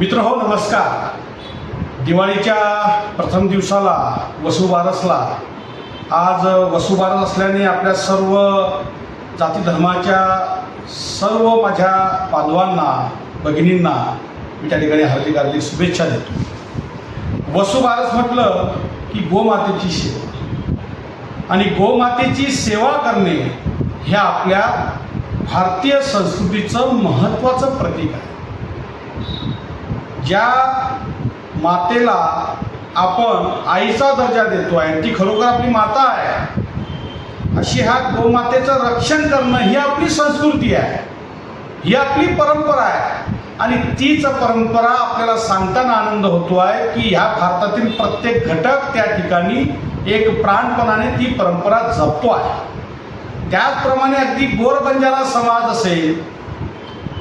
मित्र हो नमस्कार. दिवाळीच्या प्रथम दिवसाला वसुबारसला आज वसुबारस असल्याने आपल्या सर्व जाती धर्माच्या सर्व माझ्या बांधवांना भगिनींना मी त्या ठिकाणी हार्दिक हार्दिक शुभेच्छा देतो. वसुबारस म्हटलं की गोमातेची सेवा. आणि गोमातेची सेवा करणे हे आपल्या भारतीय संस्कृतीचं महत्त्वाचं प्रतीक आहे. ज्या मातेला आपण आईचा दर्जा देतो आहे ती खरोखर आपली माता आहे. अशी ह्या गोमातेचं रक्षण करणं ही आपली संस्कृती आहे. ही आपली परंपरा आहे. आणि तीच परंपरा आपल्याला सांगताना आनंद होतो आहे की ह्या भारतातील प्रत्येक घटक त्या ठिकाणी एक प्राणपणाने ती परंपरा जपतो आहे. त्याचप्रमाणे अगदी गोरबंजारा समाज असेल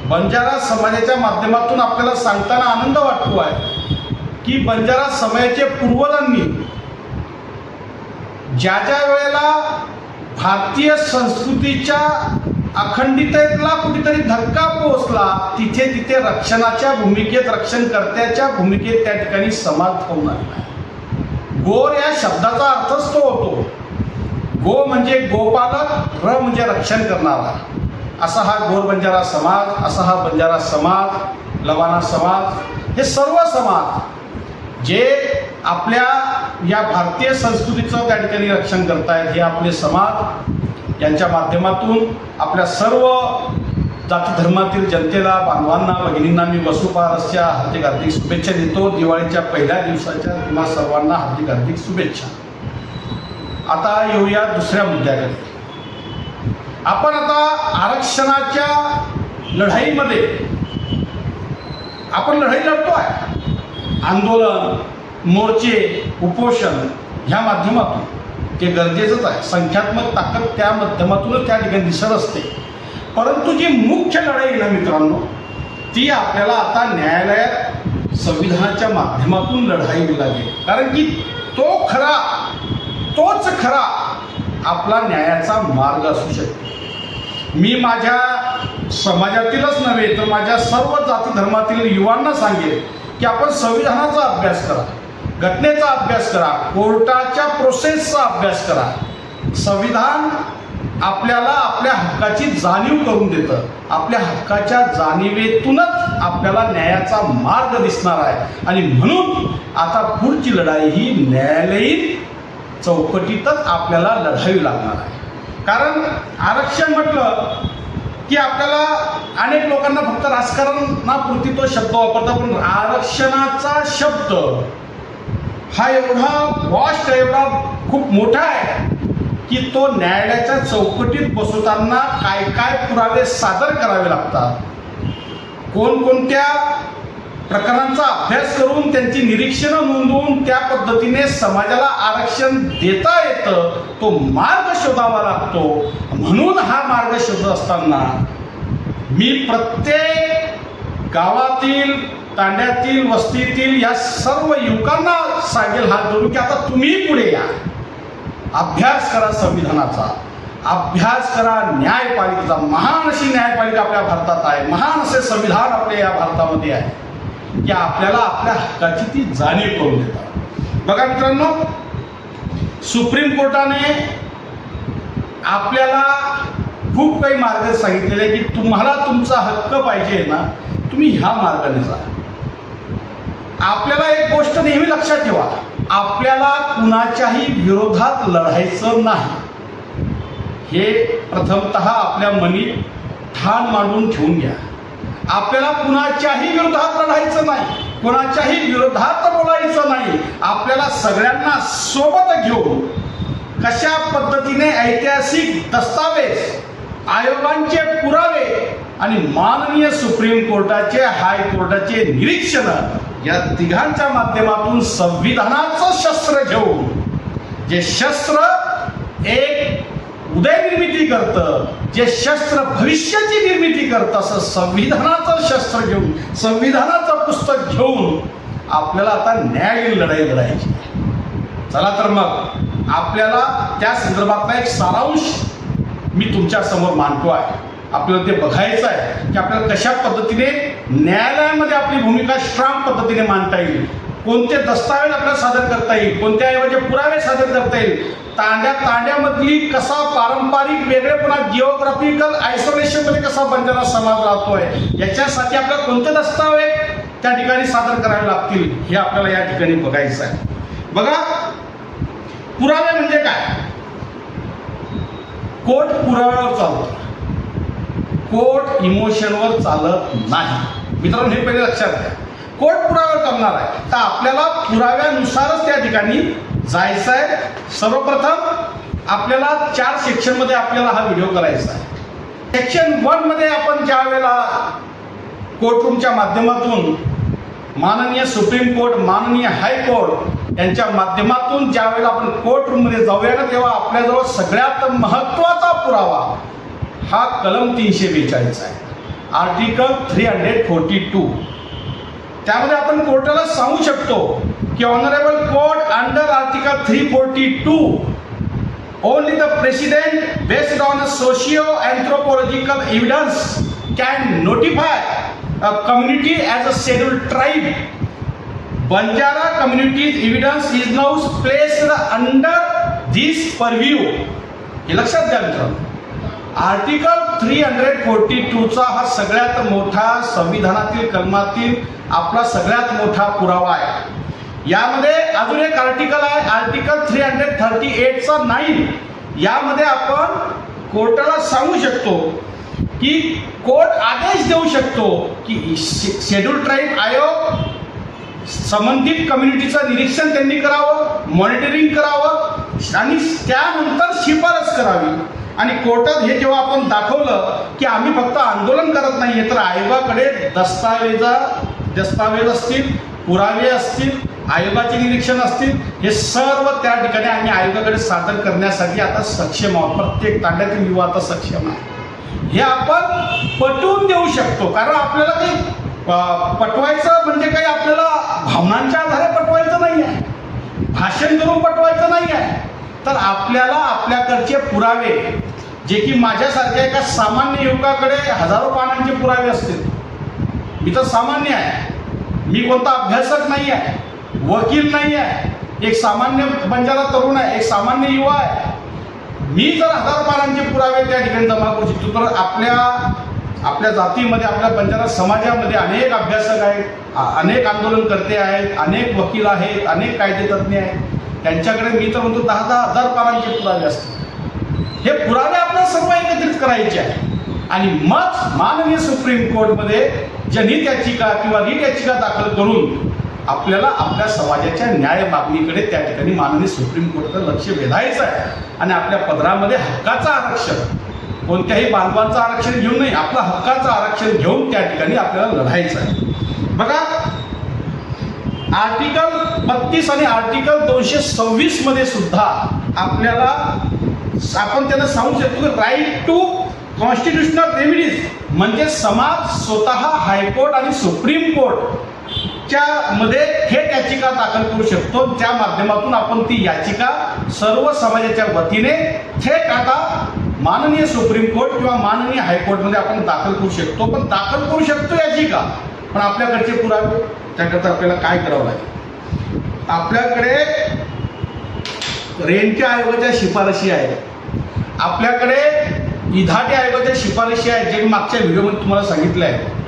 बंजारा समाजाच्या माध्यमातून आपल्याला सांगताना आनंद वाटतो आहे की बंजारा समाजाचे पूर्वजांनी ज्या ज्या वेळेला भारतीय संस्कृतीच्या अखंडिततेला कुठेतरी धक्का पोहोचला तिथे तिथे रक्षणाच्या भूमिकेत रक्षणकर्त्याच्या भूमिकेत त्या ठिकाणी समाज होऊन आलेला गोर या शब्दाचा अर्थच तो होतो. गो म्हणजे गोपालक र म्हणजे रक्षण करणारा. असा हा गोर बंजारा समाज असा हा बंजारा समाज लवाना समाज हे सर्व समाज जे आपल्या या भारतीय संस्कृतीचं त्या ठिकाणी रक्षण करतायत हे आपले समाज यांच्या माध्यमातून आपल्या सर्व जाती धर्मातील जनतेला बांधवांना भगिनींना मी वसुपारसच्या हार्दिक हार्दिक शुभेच्छा देतो. दिवाळीच्या पहिल्या दिवसाच्या तुम्हा सर्वांना हार्दिक हार्दिक शुभेच्छा. आता येऊया दुसऱ्या मुद्द्याकडे. आपण आता आरक्षणाच्या लढाईमध्ये आपण लढाई लढतो आहे आंदोलन मोर्चे उपोषण ह्या माध्यमातून. ते गरजेचंच आहे. संख्यात्मक ताकद त्या माध्यमातूनच त्या ठिकाणी दिसत असते. परंतु जी मुख्य लढाई ना मित्रांनो ती आपल्याला आता न्यायालयात संविधानाच्या माध्यमातून लढावी लागेल. कारण की तो खरा तोच खरा आपला न्यायाचा मार्ग असू शकतो. मी माझ्या समाजातीलच नव्हे तर माझ्या सर्व जाती धर्मातील युवांना सांगेन की आपण संविधानाचा अभ्यास करा घटनेचा अभ्यास करा कोर्टाच्या प्रोसेसचा अभ्यास करा. संविधान आपल्याला आपल्या हक्काची जाणीव करून देतं. आपल्या हक्काच्या जाणीवेतूनच आपल्याला न्यायाचा मार्ग दिसणार आहे. आणि म्हणून आता पुढची लढाई ही न्यायालयीन चौकटीतच आपल्याला लढावी लागणार आहे. कारण आरक्षण म्हटलं की आपल्याला अनेक लोकांना फक्त राजकारणापुरती तो शब्द वापरता पण आरक्षणाचा शब्द हा एवढा वास्ट एवढा खूप मोठा आहे की तो न्यायालयाच्या चौकटीत बसवताना काय काय पुरावे सादर करावे लागतात? कोणकोणत्या प्रकरणांचा अभ्यास करून त्यांची निरीक्षणं नोंदवून त्या पद्धतीने समाजाला आरक्षण देता येतं तो मार्ग शोधावा लागतो. म्हणून हा मार्ग शोधत असताना मी प्रत्येक गावातील तांड्यातील वस्तीतील या सर्व युवकांना सांगेल हात जोडून की आता तुम्ही पुढे या. अभ्यास करा संविधानाचा. अभ्यास करा न्यायपालिकेचा. महान अशी न्यायपालिका आपल्या भारतात आहे. महान असे संविधान आपल्या या भारतामध्ये आहे. की आपल्याला आपल्या हक्काची ती जाणीव करून देतात. बघा मित्रांनो सुप्रीम कोर्टाने आपल्याला खूप काही मार्ग सांगितलेले की तुम्हाला तुमचा हक्क पाहिजे ना तुम्ही ह्या मार्गाने जा. आपल्याला एक गोष्ट नेहमी लक्षात ठेवा आपल्याला कुणाच्याही विरोधात लढायचं नाही. हे प्रथमत आपल्या मनी ठाण मांडून ठेवून घ्या. आपल्याला कुणाच्याही विरोधात लढायचं नाही कुणाच्याही विरोधात बोलायचं नाही. आपल्याला सगळ्यांना सोबत घेऊन कशा पद्धतीने ऐतिहासिक दस्तावेज आयोगांचे पुरावे आणि माननीय सुप्रीम कोर्टाचे हायकोर्टाचे निरीक्षण या तिघांच्या माध्यमातून संविधानाचं शस्त्र घेऊन जे शस्त्र एक उदयनिर्मिती करतं जे शस्त्र भविष्याची निर्मिती करतं असं संविधानाचं शस्त्र घेऊन संविधानाचं पुस्तक घेऊन आपल्याला आता न्याय लढाई लढायची. चला तर मग आपल्याला त्या संदर्भातला एक सारांश मी तुमच्यासमोर मांडतो आहे. आपल्याला ते बघायचं आहे की आपल्याला कशा पद्धतीने न्यायालयामध्ये आपली भूमिका स्ट्रॉंग पद्धतीने मांडता येईल. कोणते दस्तावेज आपल्याला सादर करता येईल? कोणत्या ऐवजी पुरावे सादर करता येईल? तांड्या तांड्यामधली कसा पारंपरिक वेगळेपणा जिओग्राफिकल आयसोलेशनमध्ये कसा बंजारा समाज राहतोय याच्यासाठी आपल्याला कोणते दस्तावेज त्या ठिकाणी सादर करावे लागतील हे आपल्याला या ठिकाणी बघायचं आहे. बघा पुरावे म्हणजे काय? कोर्ट पुराव्यावर चालतो. कोर्ट इमोशनवर चालत नाही. मित्रांनो हे पहिले लक्षात घ्या. कोर्ट पुराव्यावर चालणार आहे. तर आपल्याला पुराव्यानुसारच त्या ठिकाणी जायचं आहे. सर्वप्रथम आपल्याला चार सेक्शनमध्ये आपल्याला हा व्हिडिओ करायचा आहे. सेक्शन वनमध्ये आपण ज्या वेळेला कोर्टरूमच्या माध्यमातून माननीय सुप्रीम कोर्ट माननीय हायकोर्ट यांच्या माध्यमातून ज्या वेळेला आपण कोर्टरूममध्ये जाऊया ना तेव्हा आपल्याजवळ सगळ्यात महत्त्वाचा पुरावा हा कलम तीनशे बेचाळीस आहे. Article three hundred forty two त्यामध्ये आपण कोर्टाला सांगू शकतो कि honourable court under article 342 only the president based on socio anthropological evidence can notify a community as a schedule tribe Banjara communities evidence is now placed under this purview हे लक्षात घ्या मित्रांनो. आर्टिकल थ्री हंड्रेड फोर्टी टूचा हा सगळ्यात मोठा संविधानातील कलमातील आपला सगळ्यात मोठा पुरावा आहे. यामध्ये अजून एक आर्टिकल आहे आर्टिकल थ्री हंड्रेड थर्टी एटचा नाईन यामध्ये आपण कोर्टाला सांगू शकतो की कोर्ट आदेश देऊ शकतो की शेड्यूल ट्राईब आयोग संबंधित कम्युनिटीचं निरीक्षण त्यांनी करावं मॉनिटरिंग करावं आणि त्यानंतर शिफारस करावी. आणि कोर्टात हे जेव्हा आपण दाखवलं की आम्ही फक्त आंदोलन करत नाही तर आयोगाकडे दस्तावेजा दस्तावेज असतील पुरावे असतील आयोगाचे निरीक्षण असतील हे सर्व त्या ठिकाणी आम्ही आयोगाकडे सादर करण्यासाठी आता सक्षम आहोत. प्रत्येक तांड्यातील युवा आता सक्षम आहे. हे आपण पटवून देऊ शकतो. कारण आपल्याला काही पटवायचं म्हणजे काही आपल्याला भावनांच्या आधारे पटवायचं नाही आहे भाषण करून पटवायचं नाही आहे तर आपल्याला आपल्याकडचे पुरावे जे की माझ्यासारख्या एका सामान्य युवकाकडे हजारो पानांचे पुरावे असतील. मी तर सामान्य आहे. मी कोणता अभ्यासक नाही आहे वकील नाही आहे. एक सामान्य बंजारा तरुण आहे एक सामान्य युवा आहे. मी जर हजार पानांचे पुरावे त्या ठिकाणी जमा करू शकतो तर आपल्या आपल्या जातीमध्ये आपल्या बंजारा समाजामध्ये अनेक अभ्यासक आहेत अनेक आंदोलनकर्ते आहेत अनेक वकील आहेत अनेक कायदेतज्ञ आहेत. त्यांच्याकडे मी तर म्हणतो दहा दहा हजार पानांचे पुरावे असतात हे पुरावे आपल्याला सर्व एकत्रित करायचे आहे आणि मग माननीय सुप्रीम कोर्टमध्ये जनहित याचिका किंवा रीट याचिका दाखल करून आपल्याला आपल्या समाजाच्या न्याय मागणीकडे त्या ठिकाणी माननीय सुप्रीम कोर्टाचं लक्ष वेधायचं आहे. आणि आपल्या पदरामध्ये हक्काचं आरक्षण. कोणत्याही बांधवांचं आरक्षण घेऊन नाही आपलं हक्काचं आरक्षण घेऊन त्या ठिकाणी आपल्याला लढायचं आहे. बघा आर्टिकल बत्तीस आणि आर्टिकल दोनशे सव्वीसमध्ये सुद्धा आपल्याला आपण त्यांना सांगू शकतो की राईट टू कॉन्स्टिट्युशनल रेमिडीज म्हणजे समाज स्वतः हायकोर्ट आणि सुप्रीम कोर्ट मध्ये थेट याचिका दाखल करू शकतो. त्या माध्यमातून आपण ती याचिका सर्व समाजाच्या वतीने थेट आता माननीय सुप्रीम कोर्ट किंवा माननीय हायकोर्टमध्ये आपण दाखल करू शकतो. पण दाखल करू शकतो याचिका. पण आपल्याकडचे पुरावे त्याकरता आपल्याला काय करावं लागेल? आपल्याकडे रेंटच्या आयोगाच्या शिफारशी आहेत. आपल्याकडे इधाटे आयोगाच्या शिफारशी आहेत जे मी मागच्या व्हिडिओमध्ये तुम्हाला सांगितलं आहे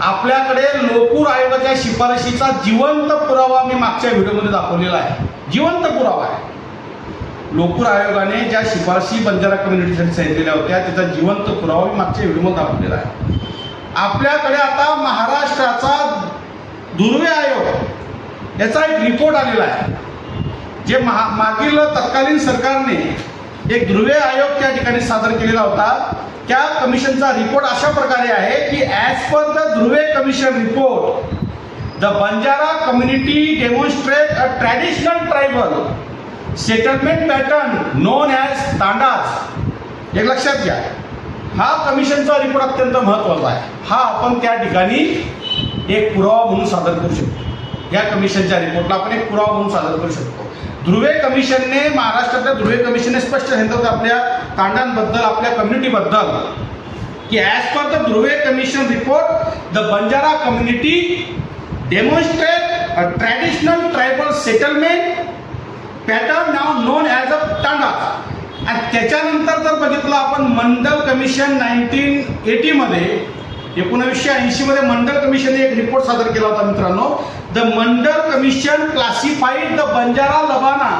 आपल्याकडे लोकूर आयोगाच्या शिफारशीचा जिवंत पुरावा मी मागच्या व्हिडिओमध्ये दाखवलेला आहे. जिवंत पुरावा आहे. लोकूर आयोगाने ज्या शिफारशी बंजारा कम्युनिटीसाठी सांगितलेल्या होत्या त्याचा जिवंत पुरावा मी मागच्या व्हिडिओमध्ये दाखवलेला आहे. आपल्याकडे आता महाराष्ट्राचा दुर्वे आयोग याचा एक रिपोर्ट आलेला आहे. जे महा मागील तत्कालीन सरकारने एक ध्रुवे आयोग त्या ठिकाणी सादर केलेला होता. त्या कमिशनचा रिपोर्ट अशा प्रकारे आहे की as per the Dhruve commission report the Banjara community demonstrate a traditional tribal settlement pattern known as tandas एक लक्षात घ्या. हा कमिशनचा रिपोर्ट अत्यंत महत्त्वाचा आहे. हा आपण त्या ठिकाणी एक पुरावा म्हणून सादर करू शकतो. या कमिशनच्या रिपोर्टला आपण एक पुरावा म्हणून सादर करू शकतो. ध्रुवे कमिशनने महाराष्ट्रातल्या ध्रुवे कमिशनने स्पष्ट सांगितलं होतं आपल्या तांडांबद्दल आपल्या कम्युनिटीबद्दल की as per the Dhruve commission report the Banjara community demonstrate a traditional tribal settlement pattern now known as a tanda आणि त्याच्यानंतर जर बघितलं आपण मंडल कमिशन नाईन्टीन एटीमध्ये एकोणीसशे ऐंशीमध्ये मंडल कमिशनने एक रिपोर्ट सादर केला होता मित्रांनो. The Mandal commission classified the Banjara Labana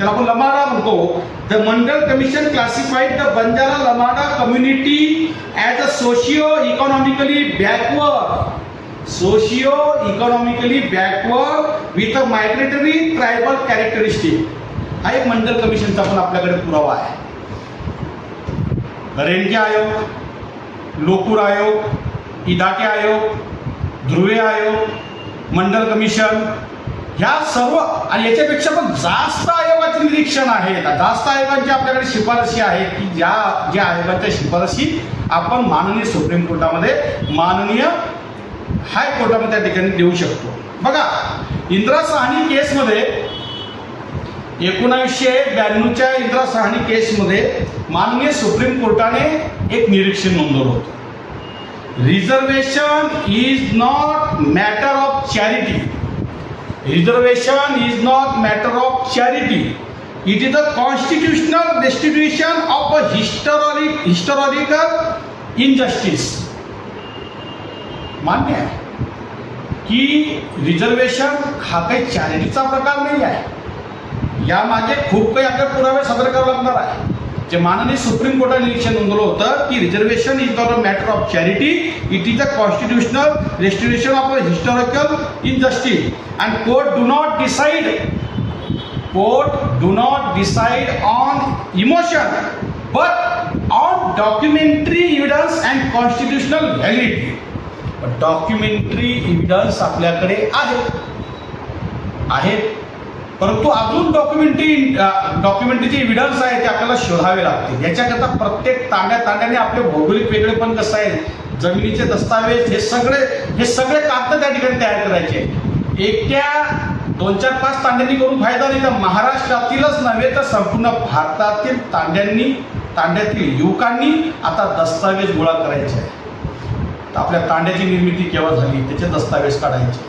त्याला आपण लमाडा म्हणतो. The Mandal commission classified the Banjara Lamada community as a socio economically backward socio economically backward with a migratory tribal characteristic हा एक मंडल कमिशनचा पण आपल्याकडे पुरावा आहे. रेणके आयोग लोकूर आयोग इदाके आयोग ध्रुवे आयोग मंडल कमिशन ह्या सर्व आणि याच्यापेक्षा पण जास्त आयोगाचे निरीक्षण आहेत जास्त आयोगांची आपल्याकडे शिफारशी आहे की ज्या ज्या आयोगाच्या शिफारशी आपण माननीय सुप्रीम कोर्टामध्ये माननीय हायकोर्टामध्ये त्या ठिकाणी देऊ शकतो. बघा इंदिरा साहनी केसमध्ये एकोणावीसशे ब्याण्णवच्या इंदिरा साहनी केसमध्ये माननीय सुप्रीम कोर्टाने एक निरीक्षण नोंदवलं होतं. Reservation is not matter of charity reservation is not matter of charity it is a constitutional restitution of a historic historical injustice मान्य आहे की रिझर्वेशन हा काही चॅरिटीचा प्रकार नाही आहे. यामागे खूप काही आपल्या पुरावे सादर करावे लागणार आहे. जे माननीय सुप्रीम कोर्टाने निरीक्षण नोंदवलं होतं की reservation is not a matter of charity it is a constitutional restoration of a historical injustice and court do not decide court do not decide on emotion but on documentary evidence and constitutional validity documentary evidence आपल्याकडे आहेत आहेत. परंतु अजून documentary डॉक्युमेंटरीचे evidence आहे ते आपल्याला शोधावे लागतील. याच्याकरता प्रत्येक तांड्या तांड्याने आपले भौगोलिक वेगळे पण कसं आहे जमिनीचे दस्तावेज हे सगळे हे सगळे कागद त्या ठिकाणी तयार करायचे एकट्या दोन चार पाच तांड्यांनी करून फायदा नाही तर महाराष्ट्रातीलच नव्हे तर संपूर्ण भारतातील तांड्यांनी तांड्यातील युवकांनी आता दस्तावेज गोळा करायचे आहे आपल्या तांड्याची निर्मिती केव्हा झाली? त्याचे दस्तावेज काढायचे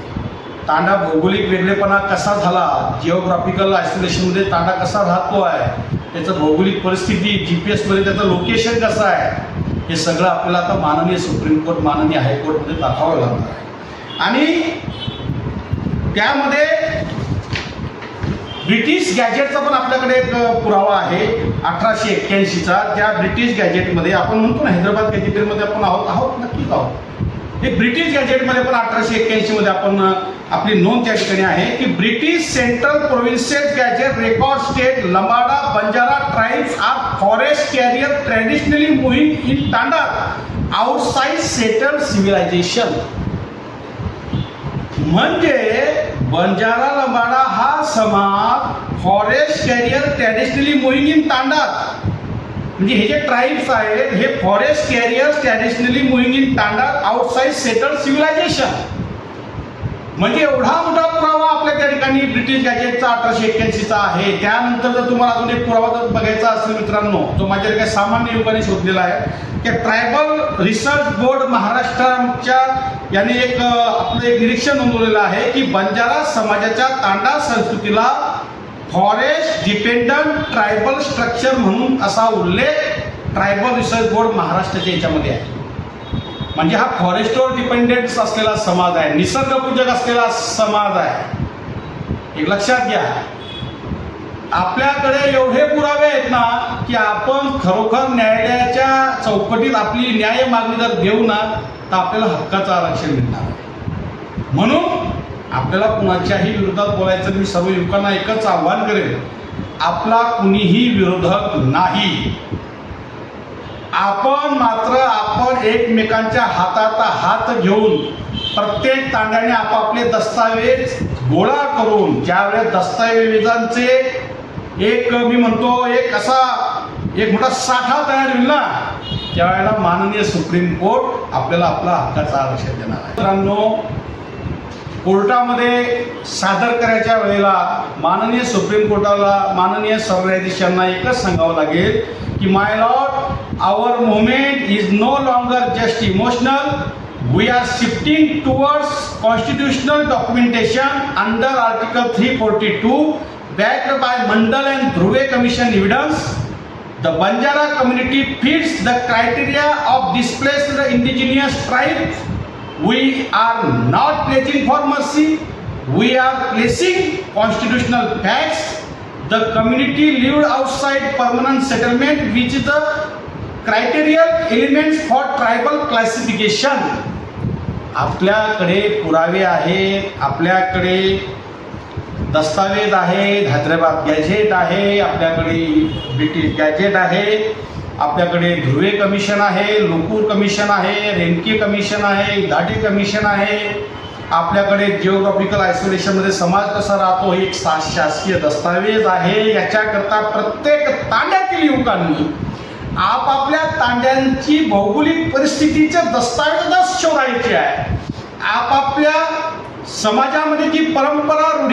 तांडा भौगोलिक वेगळेपणा कसा झाला? जिओग्राफिकल आयसोलेशनमध्ये तांडा कसा राहतो आहे? त्याचं भौगोलिक परिस्थिती जी पी एसमध्ये त्याचं लोकेशन कसं आहे? हे सगळं आपल्याला आता माननीय सुप्रीम कोर्ट माननीय हायकोर्टमध्ये दाखवावं लागणार आहे. आणि त्यामध्ये ब्रिटिश गॅजेटचा पण आपल्याकडे एक पुरावा आहे अठराशे एक्क्याऐंशीचा. त्या ब्रिटिश गॅजेटमध्ये आपण म्हणतो ना हैदराबाद गॅजेटमध्ये आपण आहोत आहोत नक्कीच आहोत. हे ब्रिटिश गॅजेटमध्ये पण अठराशे एक्क्याऐंशी मध्ये आपण आपली नोंद त्या ठिकाणी आहे की British central provinces gazette record state Lambada Banjara tribes are forest carrier traditionally moving in tanda. Outside settle civilization. म्हणजे बंजारा लंबाडा हा समाज forest carrier traditionally moving in तांडात म्हणजे हे जे ट्राईब्स आहेत हे forest carriers traditionally moving in तांडात outside settle civilization म्हणजे एवढा मोठा पुरावा आपल्या त्या ठिकाणी ब्रिटिश गॅजेटचा अठराशे एक्क्याऐंशीचा आहे. त्यानंतर जर तुम्हाला अजून एक पुरावा जर बघायचा असेल मित्रांनो तो माझ्या काही सामान्य युगाने शोधलेला आहे की ट्रायबल रिसर्च बोर्ड महाराष्ट्राच्या याने एक आपलं एक निरीक्षण नोंदवलेलं आहे की बंजारा समाजाच्या तांडा संस्कृतीला फॉरेस्ट डिपेंडंट ट्रायबल स्ट्रक्चर म्हणून असा उल्लेख ट्रायबल रिसर्च बोर्ड महाराष्ट्राच्या याच्यामध्ये आहे. म्हणजे हा फॉरेस्टवर डिपेंडेंट असलेला समाज आहे. निसर्गपूजक असलेला समाज आहे. एक लक्षात घ्या. आपल्याकडे एवढे पुरावे आहेत ना की आपण खरोखर न्यायालयाच्या चौकटीत आपली न्याय मागणी जर देऊ ना तर आपल्याला हक्काचं आरक्षण मिळणार म्हणून आपल्याला कुणाच्याही विरोधात बोलायचं मी सर्व युवकांना एकच आव्हान करेन. आपला कुणीही विरोधक नाही. आपण मात्र आपण एकमेकांच्या हातात हात घेऊन प्रत्येक तांड्याने आपापले दस्तावेज गोळा करून ज्यावेळेस दस्तावेजांचे एक मी म्हणतो एक असा एक मोठा साठा तयार होईल ना त्यावेळेला माननीय सुप्रीम कोर्ट आपल्याला आपला हक्काचा आरक्षण देणार आहे. मित्रांनो कोर्टामध्ये सादर करायच्या वेळेला माननीय सुप्रीम कोर्टाला माननीय सरन्यायाधीशांना एकच सांगावं लागेल की my lord our movement is no longer just emotional we are shifting towards constitutional documentation under article three forty two back by Mandal and Dhruve commission evidence the Banjara community fits the criteria of displace the indigenous tribe We are not pledging for mercy. We are placing constitutional facts. The community lived outside permanent settlement, which is the criteria elements for tribal classification. आपल्याकडे पुरावे आहेत आपल्याकडे दस्तावेज आहेत Hyderabad gadget आहे आपल्याकडे British gadget आहे आपल्याकडे ध्रुवे कमिशन आहे लोकूर कमिशन आहे रेनके कमिशन आहे दाटे कमिशन आहे. आपल्याकडे जिओग्राफिकल आयसोलेशनमध्ये समाज कसा राहतो हे एक सा शासकीय दस्तावेज आहे. याच्याकरता प्रत्येक तांड्यातील युवकांनी आपापल्या तांड्यांची भौगोलिक परिस्थितीचे दस्तावेजच शोधायचे आहे. आपापल्या समाजामध्ये जी परंपरा परंपरा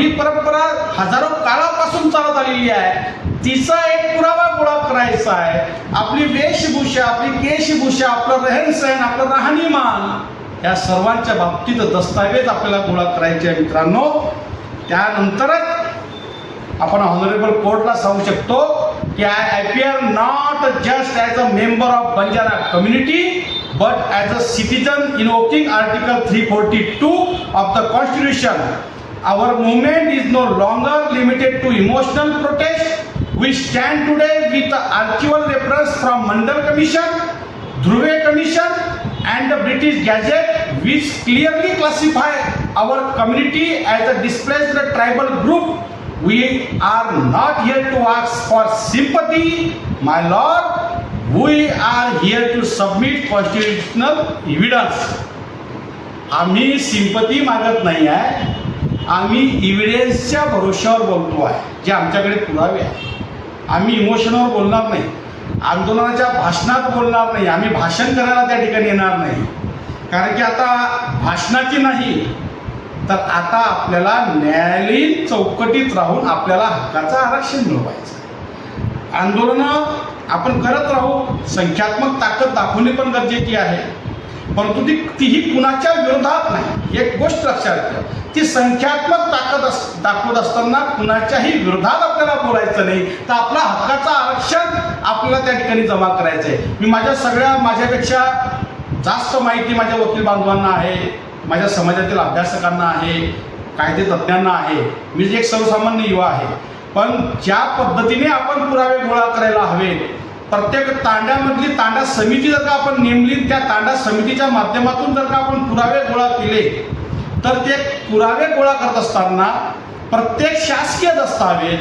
हजारो काळापासून चालत आलेली आहे. तिचा एक पुरावा गोळा करायचा आहे. आपली वेशभूषा आपली केशभूषा आपलं रहनसहन आपलं राहणीमान या सर्वांच्या बाबतीत दस्तावेज आपल्याला गोळा करायचे आहे मित्रांनो. त्यानंतरच आपण ऑनरेबल कोर्टला सांगू शकतो की I appear not just as a member of Banjara community but as a citizen invoking article three forty two of the constitution Our movement is no longer limited to emotional protest. We stand today with the archival reference from Mandal Commission, Dhruve Commission and the British Gazette which clearly classify our community as a displaced tribal group. We are not here to ask for sympathy, my lord. We are here to submit constitutional evidence. आम्ही sympathy मागत नाही आहे आम्ही इव्हिडन्सच्या भरोश्यावर बोलतो आहे. जे आमच्याकडे पुरावे आहे आम्ही इमोशनवर बोलणार नाही. आंदोलनाच्या भाषणात बोलणार नाही. आम्ही भाषण करायला त्या ठिकाणी येणार नाही. कारण की आता भाषणाची नाही तर आता आपल्याला न्यायालयीन चौकटीत राहून आपल्याला हक्काचं आरक्षण मिळवायचं आंदोलनं आपण करत राहू संख्यात्मक ताकद दाखवणे पण गरजेची आहे. परंतु ती तीही कुणाच्या विरोधात नाही. एक गोष्ट लक्षात ठेवा. ती संख्यात्मक ताकद अस दाखवत असताना कुणाच्याही विरोधात आपल्याला बोलायचं नाही. तर आपला हक्काचं आरक्षण आपल्याला त्या ठिकाणी जमा करायचं आहे मी माझ्या सगळ्या माझ्यापेक्षा जास्त माहिती माझ्या वकील बांधवांना आहे माझ्या समाजातील अभ्यासकांना आहे कायदे तज्ज्ञांना आहे. मी एक सर्वसामान्य युवा आहे. पण ज्या पद्धतीने आपण पुरावे गोळा करायला हवे प्रत्येक तांड्यामधली तांडा समिती जर का आपण नेमली त्या तांडा समितीच्या माध्यमातून जर का आपण पुरावे गोळा केले तर ते पुरावे गोळा करत असताना प्रत्येक शासकीय दस्तावेज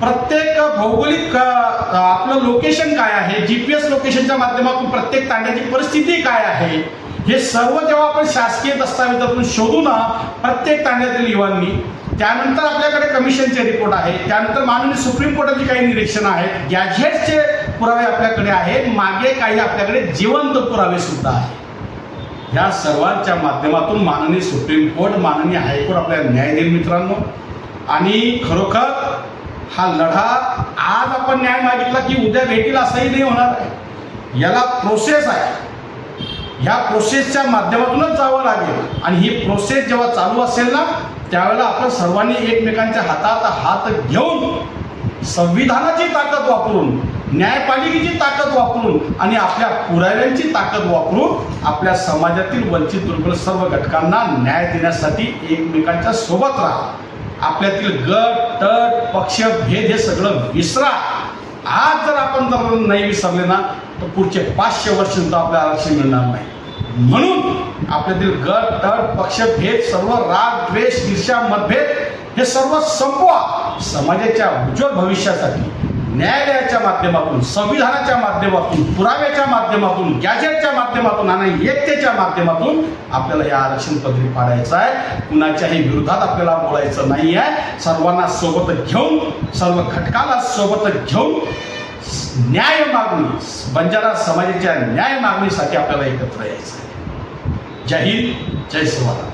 प्रत्येक भौगोलिक आपलं लोकेशन काय आहे जी पी एस लोकेशनच्या माध्यमातून प्रत्येक तांड्याची परिस्थिती काय आहे हे सर्व जेव्हा आपण शासकीय दस्तावेजातून शोधू ना प्रत्येक तांड्यातील युवांनी त्यानंतर आपल्याकडे कमिशनचे रिपोर्ट आहे त्यानंतर माननीय सुप्रीम कोर्टाची काही निरीक्षणं आहेत गॅझेटचे पुरावे आपल्याकडे आहेत मागे काही आपल्याकडे जिवंत पुरावे सुद्धा आहेत. ह्या सर्वांच्या माध्यमातून माननीय सुप्रीम कोर्ट माननीय हायकोर्ट आपल्या न्याय देईल मित्रांनो. आणि खरोखर हा लढा आज आपण न्याय मागितला की उद्या भेटील असंही नाही होणार आहे. याला प्रोसेस आहे. ह्या प्रोसेसच्या माध्यमातूनच जावं लागेल. आणि ही प्रोसेस जेव्हा चालू असेल ना त्यावेळेला आपण सर्वांनी एकमेकांच्या हातात हात घेऊन संविधानाची ताकद वापरून न्यायपालिकेची ताकद वापरून आणि आपल्या पुराव्यांची ताकद वापरून आपल्या समाजातील वंचित दुर्बल सर्व घटकांना न्याय देण्यासाठी एकमेकांच्या सोबत राहा. आपल्यातील गट तट पक्ष भेद हे सगळं विसरा. आज जर आपण जर नाही विसरले ना तर पुढचे पाचशे वर्ष सुद्धा आपल्याला आरक्षण मिळणार नाही. म्हणून आपल्यातील गट तट पक्ष भेद सर्व राग द्वेष ईर्षा मतभेद हे सर्व संपवा. समाजाच्या उज्ज्वल भविष्यासाठी न्यायालयाच्या माध्यमातून संविधानाच्या माध्यमातून पुराव्याच्या माध्यमातून गॅजेटच्या माध्यमातून आणि एकतेच्या माध्यमातून आपल्याला या आरक्षण पदरी पाडायचं आहे. कुणाच्याही विरोधात आपल्याला बोलायचं नाही आहे सर्वांना सोबत घेऊन सर्व घटकाला सोबत घेऊन न्याय मागणी बंजारा समाजाच्या न्याय मागणीसाठी आपल्याला एकत्र यायचं आहे. जय हिंद जय शिवराय